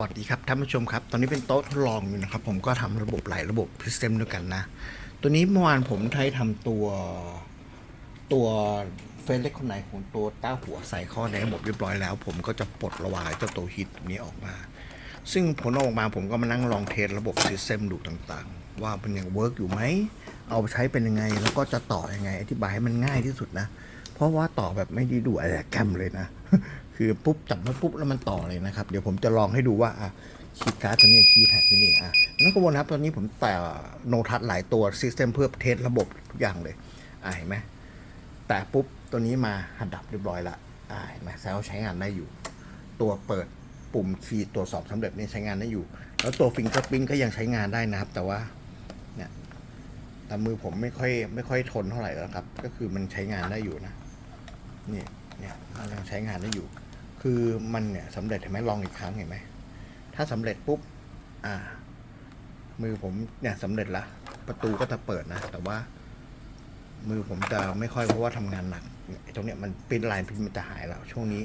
สวัสดีครับท่านผู้ชมครับ ตอนนี้เป็นโต๊ะทดลองอยู่นะครับ ผมก็ทำระบบหลายระบบซิสเต็มด้วยกันนะ ตัวนี้เมื่อวานผมใช้ทำตัวตัวเฟซเล็กคนไหนของตัวต้าหัวใส่ข้อในระบบเรียบร้อยแล้ว ผมก็จะปลดระวางไอ้เจ้าตัวฮิตนี้ออกมา ซึ่งผลออกมาผมก็มานั่งลองเทสระบบซิสเต็มดูต่างๆ ว่ามันยังเวิร์กอยู่ไหม เอาไปใช้เป็นยังไง แล้วก็จะต่อยังไง อธิบายให้มันง่ายที่สุดนะ เพราะว่าต่อแบบไม่ด้ดูอะไรแกมเลยนะ คือปุ๊บจับมาปุ๊บแล้วมันต่อเลยนะครับ เดี๋ยวผมจะลองให้ดูว่าอะคีย์การ์ดตัวนี้คีย์แท็กตัวนี้อะนั่นก็วนครับตอนนี้ผมแต่โนทัศหลายตัวซิสเต็มเพื่อเทสระบบทุกอย่างเลยอะเห็นไหมแต่ปุ๊บตัวนี้มาหัดดับเรียบร้อยละอะเห็นไหมแซวใช้งานได้อยู่ ตัวเปิดปุ่มคีย์ตรวจสอบสำเร็จนี่ใช้งานได้อยู่ แล้วตัวฟิงเกอร์ปิ้นก็ยังใช้งานได้นะครับ แต่ว่าเนี่ยแต่มือผมไม่ค่อยไม่ค่อยทนเท่าไหร่แล้วครับ ก็คือมันใช้งานได้อยู่นะนี่เนี่ยมันยังใช้งานได้อยู่ คือมันเนี่ยสำเร็จเห็นไหมลองอีกครั้งเห็นไหมถ้าสำเร็จปุ๊บอ่า มือผมเนี่ยสำเร็จละประตูก็จะเปิดนะ แต่ว่า มือผมจะไม่ค่อยเพราะว่าทำงานหนักตรงเนี้ยมันเป็นลายพิมพ์มันจะหายแล้วช่วงนี้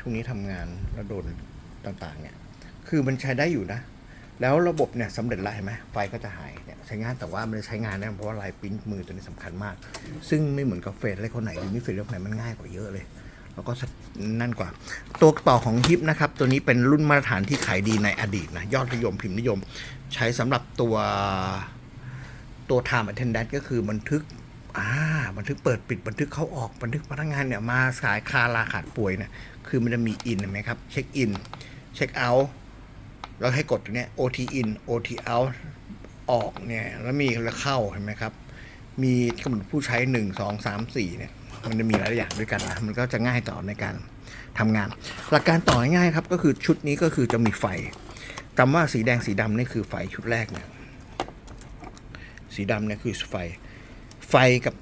ช่วงนี้ทำงานแล้วโดนต่างๆ เนี่ย คือมันใช้ได้อยู่นะ แล้วระบบเนี่ยสำเร็จล้วเห็นไหมไฟก็จะหายเนี่ยใช้งานแต่ว่ามันใช้งานได้เพราะว่าลายปิ้นมือตัวนี้สำคัญมาก ซึ่งไม่เหมือนกับเฟอะไรคนไหนหรือนี่เฟซเรื่องไหนมันง่ายกว่าเยอะเลย แล้วก็นั่นกว่า ตัวต่อของฮิปนะครับ ตัวนี้เป็นรุ่นมาตรฐานที่ขายดีในอดีตนะ ยอดนิยมพิมพ์นิยม ใช้สำหรับตัวตัว time attendance ก็คือบันทึกอ่าบันทึกเปิดปิดบันทึกเข้าออกบันทึกพนักงานเนี่ยมาสายคาลาขาดป่วยเนี่ยคือมันจะมีอินเห็นไหมครับ เช็คอิน เช็คเอาท์แล้วให้กดตรงนี้ OT in OT out ออกเนี่ย แล้วมีแล้วเข้าเห็นไหมครับ มีกำหนดผู้ใช้หนึ่งสองสามสี่เนี่ย มันจะมีหลายอย่างด้วยกันนะมันก็จะง่ายต่อในการทำงาน หลักการต่อง่ายครับก็คือชุดนี้ก็คือจะมีไฟจำว่าสีแดงสีดำนี่คือไฟชุดแรกเนี่ยสีดำเนี่ยคือไฟ ไฟกับ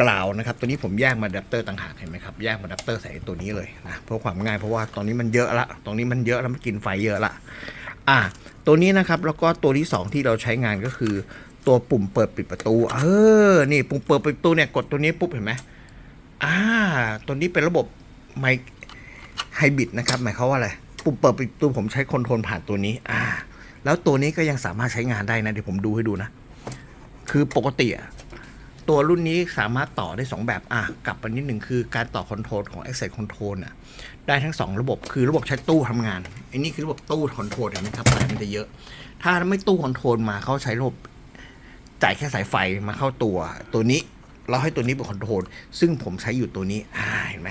กล่าวนะครับ ตัวนี้ผมแยกมาอะแดปเตอร์ต่างหากเห็นไหมครับ แยกมาอะแดปเตอร์ใส่ตัวนี้เลยนะ เพื่อความง่ายเพราะว่าตอนนี้มันเยอะละ ตรงนี้มันเยอะแล้วมันกินไฟเยอะละ อะ ตัวนี้นะครับ แล้วก็ตัวที่สองที่เราใช้งานก็คือ ตัวปุ่มเปิดปิดประตู เออ นี่ปุ่มเปิดปิดประตูเนี่ย กดตัวนี้ปุ๊บเห็นไหม อ่า ตัวนี้เป็นระบบไมไฮบริดนะครับ หมายความว่าอะไร ปุ่มเปิดปิดประตูผมใช้คอนโทรลผ่านตัวนี้ อ่า แล้วตัวนี้ก็ยังสามารถใช้งานได้นะ เดี๋ยวผมดูให้ดูนะ คือปกติอะตัวรุ่นนี้สามารถต่อได้ 2 แบบ อะ กลับไปนิดหนึ่งคือการต่อคอนโทรลของ Access Control น่ะ ได้ทั้ง 2 ระบบ คือระบบใช้ตู้ทำงานอ้นี่คือระบบตู้คอนโทรลเห็นไหมครับสายมันจะเยอะ ถ้าไม่ตู้คอนโทรลมาเขาใช้ระบบจ่ายแค่สายไฟมาเข้าตัว ตัวนี้ เราให้ตัวนี้เป็นคอนโทรลซึ่งผมใช้อยู่ตัวนี้อ่าเห็นไหม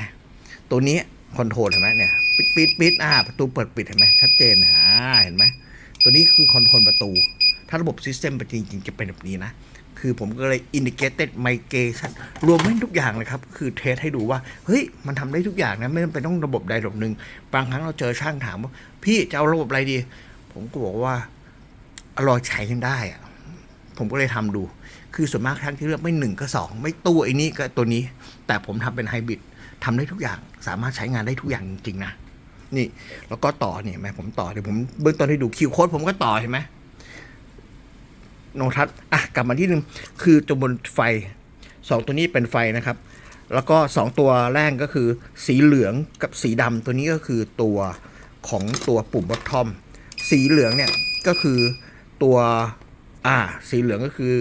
ตัวนี้คอนโทรลเห็นไหมเนี่ยปิดปิดปิดอ่าประตูเปิดปิดเห็นไหมชัดเจนอ่าเห็นไหมตัวนี้คือคอนโทรลประตู ถ้าระบบซิสเต็มจริงๆจะเป็นแบบนี้นะ คือผมก็เลย indicated migration รวมให้ทุกอย่างเลยครับ คือเทสให้ดูว่า เฮ้ย มันทำได้ทุกอย่างนะ ไม่จำเป็นต้องระบบใดระบบหนึ่งบางครั้งเราเจอช่างถามว่า พี่จะเอาระบบอะไรดี ผมก็บอกว่าอร่อยใช้กันได้อะ ผมก็เลยทำดู คือส่วนมากทั้งที่เลือกไม่หนึ่งก็สองไม่ตู้ไอ้นี้ก็ตัวนี้ แต่ผมทำเป็นไฮบริดทำได้ทุกอย่าง สามารถใช้งานได้ทุกอย่างจริงๆนะนี่แล้วก็ต่อเนี่ยแม่ผมต่อเดี๋ยวผมเบื้องต้นให้ดูคิวโค้ดผมก็ต่อเห็นไหมโนทัศอะกลับมาที่หนึ่งคือตัวบนไฟสองตัวนี้เป็นไฟนะครับ แล้วก็สองตัวแรกก็คือ สีเหลืองกับสีดำตัวนี้ก็คือตัวของตัวปุ่มบอททอม สีเหลืองเนี่ยก็คือตัว อ่า สีเหลืองก็คือ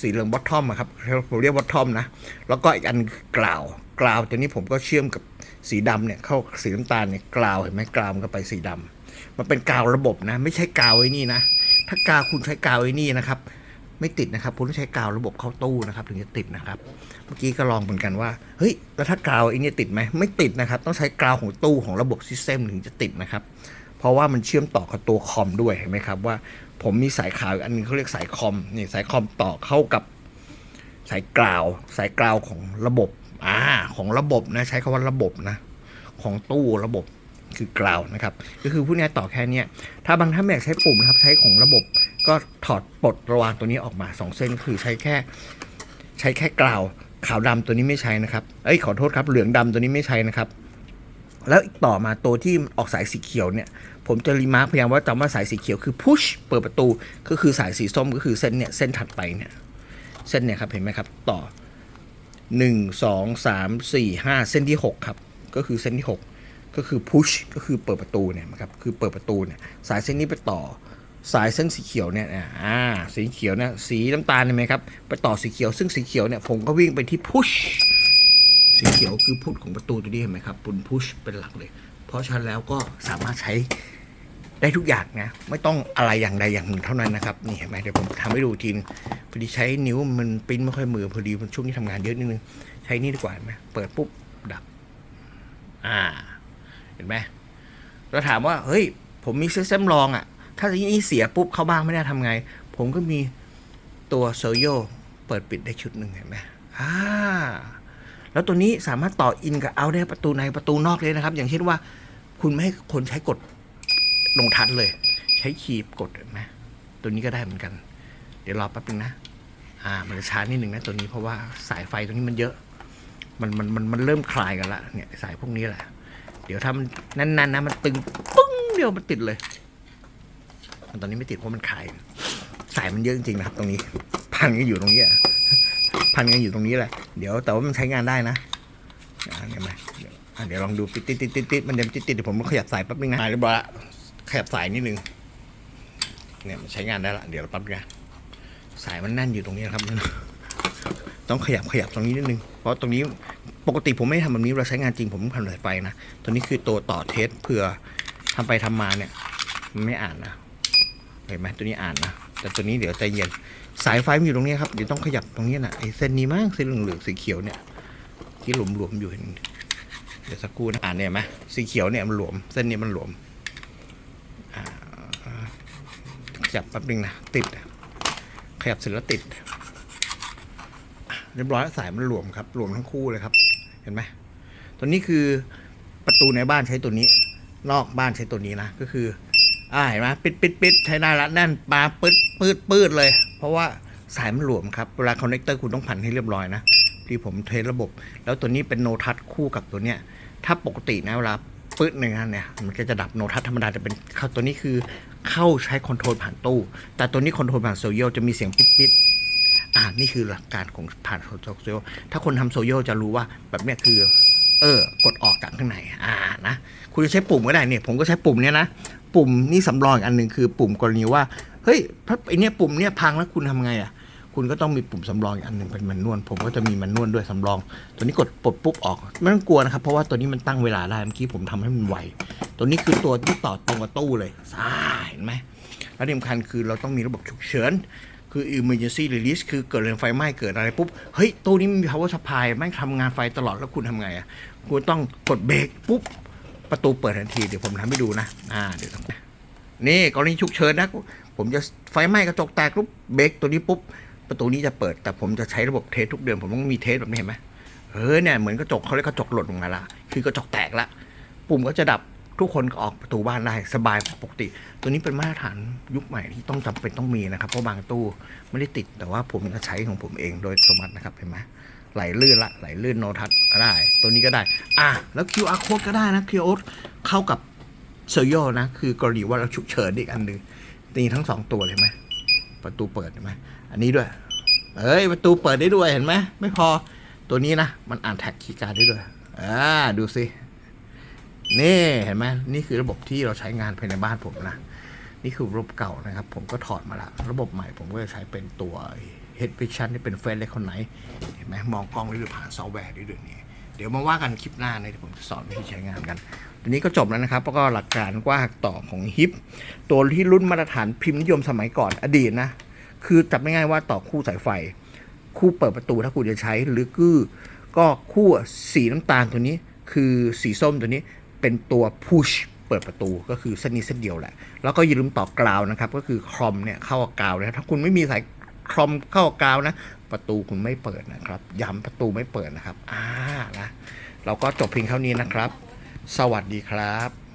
สีเหลืองบอททอมครับผมเรียกบอททอมนะ แล้วก็อีกอันคือกล่าวกล่าวตัวนี้ผมก็เชื่อมกับสีดำเนี่ยเข้าสีน้ำตาลเนี่ยกล่าวเห็นไหมกล่าวมันก็ไปสีดำมันเป็นกาวระบบนะ ไม่ใช่กาวไอ้นี่นะ ถ้ากาวคุณใช้กาวไอ้นี่นะครับ ไม่ติดนะครับคุณต้องใช้กาวระบบเข้าตู้นะครับ ถึงจะติดนะครับ เมื่อกี้ก็ลองเหมือนกันว่าเฮ้ยแล้วถ้ากาวไอ้นี่ติดไหมไม่ติดนะครับ ต้องใช้กาวของตู้ของระบบซิสเต็มถึงจะติดนะครับ เพราะว่ามันเชื่อมต่อกับตัวคอมด้วยเห็นไหมครับว่า ผมมีสายขาวอันนึงเขาเรียกสายคอมนี่สายคอมต่อเข้ากับสายกราว สายกราวของระบบอ่าของระบบนะใช้คำว่าระบบนะของตู้ระบบคือกราวนะครับ ก็คือพูดง่ายๆต่อแค่นี้ถ้าบางท่านอยากใช้ปุ่มนะครับใช้ของระบบก็ถอดปลดระวางตัวนี้ออกมาสองเส้นคือใช้แค่ใช้แค่กราวขาวดำตัวนี้ไม่ใช้นะครับ เอ้ยขอโทษครับเหลืองดำตัวนี้ไม่ใช้นะครับ แล้วอีกต่อมาตัวที่ออกสายสีเขียวเนี่ย ผมจะรีมาร์คพยายามว่าจำว่าสายสีเขียวคือ push เปิดประตู ก็คือสายสีส้มก็คือเส้นเนี่ย เส้นถัดไปเนี่ย เส้นเนี่ยครับ เห็นไหมครับ ต่อ 1 2 3 4 5 เส้นที่ 6 ครับ ก็คือเส้นที่ 6 ก็คือ push ก็คือเปิดประตูเนี่ยครับ คือเปิดประตูเนี่ย สายเส้นนี้ไปต่อ สายเส้นสีเขียวเนี่ย อ่า สีเขียวเนี่ย สีน้ำตาลเห็นไหมครับ ไปต่อสีเขียว ซึ่งสีเขียวเนี่ย ผมก็วิ่งไปที่ push สีเขียวคือพุทของประตูตัวนี้เห็นไหมครับปุ่น push เป็นหลักเลย เพราะฉะนั้นแล้วก็สามารถใช้ได้ทุกอย่างนะ ไม่ต้องอะไรอย่างใดอย่างหนึ่งเท่านั้นนะครับนี่เห็นไหมเดี๋ยวผมทำให้ดูทีนพอดีใช้นิ้วมันปิ้นไม่ค่อยมือพอดีมันช่วงนี้ทำงานเยอะนิดนึงใช้นี่ดีกว่าไหมเปิดปุ๊บดับ อ่า เห็นไหมเราถามว่า เฮ้ย ผมมีซิสเต็มลองอะ่ะ ถ้าที่นี่เสียปุ๊บเข้าบ้านไม่ได้ทำไง ผมก็มีตัวโซโยเปิดปิดได้ชุดหนึ่งเห็นไหมอ่า แล้วตัวนี้สามารถต่ออินกับเอาได้ประตูในประตูนอกเลยนะครับ อย่างเช่นว่า คุณไม่ให้คนใช้กดลงทัดเลย ใช้คีย์กดนไหมตัวนี้ก็ได้เหมือนกัน เดี๋ยวรอแป๊บนึงนะ อ่า มันจะช้านิดหนึ่งนะตัวนี้เพราะว่าสายไฟตรงนี้มันเยอะ มันมันมันมันเริ่มคลายกันละเนี่ยสายพวกนี้แหละ เดี๋ยวถ้ามันแน่นๆนะมันตึงปึ้งเดียวมันติดเลยตอนนี้ไม่ติดเพราะมันคลาย สายมันเยอะจริงๆนะครับ ตรงนี้ พันกันอยู่ตรงนี้อะพันกันอยู่ตรงนี้แหละ เดี๋ยวแต่ว่ามันใช้งานได้นะอ่าเห็นไหมเดี๋ยวอะเดี๋ยวลองดูติดติดติดติดติดมันเดี๋ยวติดติดเดี๋ยวผมขยับสายแป๊บนึงนะอ่าเรียบร้อยละขยับสายนิดนึงเนี่ยมันใช้งานได้ละเดี๋ยวแป๊บนึงนะสายมันแน่นอยู่ตรงนี้นะครับต้องขยับขยับตรงนี้นิดนึง เพราะตรงนี้ปกติผมไม่ทำแบบนี้เราใช้งานจริงผมต้องพันสายไฟนะ ตัวนี้คือตัวต่อเทสเผื่อทำไปทำมาเนี่ยมันไม่อ่านนะ เห็นไหมตัวนี้อ่านนะ แต่ตัวนี้เดี๋ยวใจเย็นสายไฟมันอยู่ตรงนี้ครับเดี๋ยวต้องขยับตรงนี้นะไอ้เส้นนี้มั้งเส้นเหลืองๆสีเขียวเนี่ยที่หลวมๆอยู่เห็นเดี๋ยวสักครู่นะอ่านเนี่ยไหมสีเขียวเนี่ยมันหลวม เส้นนี้มันหลวมอ่าขยับแป๊บนึงนะติด ขยับเสร็จแล้วติดเรียบร้อยแล้วสายมันหลวมครับหลวมทั้งคู่เลยครับ เห็นไหมตัวนี้คือประตูในบ้านใช้ตัวนี้ นอกบ้านใช้ตัวนี้นะก็คือ อ่าเห็นไหมปิดปิดปิดใช้ได้ละแน่นปลาปืดปืดปืดเลย เพราะว่าสายมันหลวมครับเวลาคอนเนคเตอร์คุณต้องพันให้เรียบร้อยนะที่ผมเทสระบบ แล้วตัวนี้เป็นโนทัศคู่กับตัวเนี้ยถ้าปกตินะเวลาปืดหนึ่งอันเนี่ยมันก็จะดับโนทัศธรรมดาจะเป็นเข้าตัวนี้คือเข้าใช้คอนโทรลผ่านตู้ แต่ตัวนี้คอนโทรลผ่านโซเยลจะมีเสียงปิดปิดอ่านี่คือหลักการของผ่านโซโซโยถ้าคนทำโซโยจะรู้ว่าแบบเนี้ยคือเออกดออกจากข้างในอ่านะคุณจะใช้ปุ่มก็ได้เนี่ยผมก็ใช้ปุ่มเนี้ยนะ ปุ่มนี่สำรองอีกอันหนึ่งคือปุ่มกรณีว่า เฮ้ยไอเนี้ยปุ่มเนี้ยพังแล้วคุณทำไงอะ คุณก็ต้องมีปุ่มสำรองอีกอันหนึ่งเป็นแมนนวลผมก็จะมีแมนนวลด้วยสำรอง ตัวนี้กดปลดปุ๊บออกไม่ต้องกลัวนะครับ เพราะว่าตัวนี้มันตั้งเวลาได้เมื่อกี้ผมทำให้มันไวตัวนี้คือตัวที่ต่อตรงกับตู้เลยซ่าเห็นไหมแล้วที่สำคัญคือเราต้องมีระบบฉุกเฉินคือ emergency release คือเกิดเรื่องไฟไหม้เกิดอะไรปุ๊บ เฮ้ย ตู้นี้มี power supply แม่งทำงานไฟตลอดแล้วคุณทำไงอะ คุณต้องกดเบรกปุ๊บ ประตูเปิดทันทีเดี๋ยวผมทำให้ดูนะอ่าเดี๋ยวนี่กรณีฉุกเฉินนะผมจะไฟไหม้กระจกแตกปุ๊บเบรกตัวนี้ปุ๊บประตูนี้จะเปิด แต่ผมจะใช้ระบบเทสทุกเดือนผมต้องมีเทสแบบนี้เห็นไหมเออเนี่ยเหมือนกระจกเขาเรียกกระจกหล่นลงมาละคือกระจกแตกละปุ่มก็จะดับทุกคนก็ออกประตูบ้านได้สบายปกติ ตัวนี้เป็นมาตรฐานยุคใหม่ที่ต้องจำเป็นต้องมีนะครับ เพราะบางตู้ไม่ได้ติดแต่ว่าผมจะใช้ของผมเองโดยอัตโนมัตินะครับเห็นไหม ไหลลื่นละไหลลื่นโนทัศได้ ตัวนี้ก็ได้ อะแล้ว QR code ก็ได้นะ QR code เข้ากับเซอร์โยนะ คือกรณีว่าเราฉุกเฉินอีกอันหนึ่งตีทั้งสองตัวเลยเห็นไหมประตูเปิดเห็นไหมอันนี้ด้วย เอ้ย ประตูเปิดได้ด้วยเห็นไหมไม่พอตัวนี้นะ มันอ่านแท็กคีย์การ์ดได้ด้วยอ่าดูสินี่เห็นไหมนี่คือระบบที่เราใช้งานภายในบ้านผมนะ นี่คือระบบเก่านะครับ ผมก็ถอดมาละ ระบบใหม่ผมก็จะใช้เป็นตัว Head Vision ที่เป็นเฟซเล็กคนไหนเห็นไหมมองกล้องได้ด้วยผ่านซอฟต์แวร์ด้ด้วยนี่เดี๋ยวมาว่ากันคลิปหน้าในะเดี๋ยวผมจะสอนวิธีใช้งานกันทีนี้ก็จบแล้วนะครับ แล้วก็หลักการกว่าต่อของฮิปตัวที่รุ่นมาตรฐานพิมพ์นิยมสมัยก่อนอดีตนะ คือจับง่ายๆว่าต่อคู่สายไฟ คู่เปิดประตูถ้าคุณจะใช้หรือคือก็คู่สีน้ำตาลตัวนี้ คือสีส้มตัวนี้เป็นตัว push เปิดประตูก็คือเส้นนี้เส้นเดียวแหละ แล้วก็อย่าลืมต่อกราวนะครับ ก็คือครอมเนี่ยเข้ากับกราวนะถ้าคุณไม่มีสาย คลอมเข้ากาวนะ ประตูคุณไม่เปิดนะครับ ย้ำประตูไม่เปิดนะครับ อ่านะเราก็จบเพียงเท่านี้นะครับ สวัสดีครับ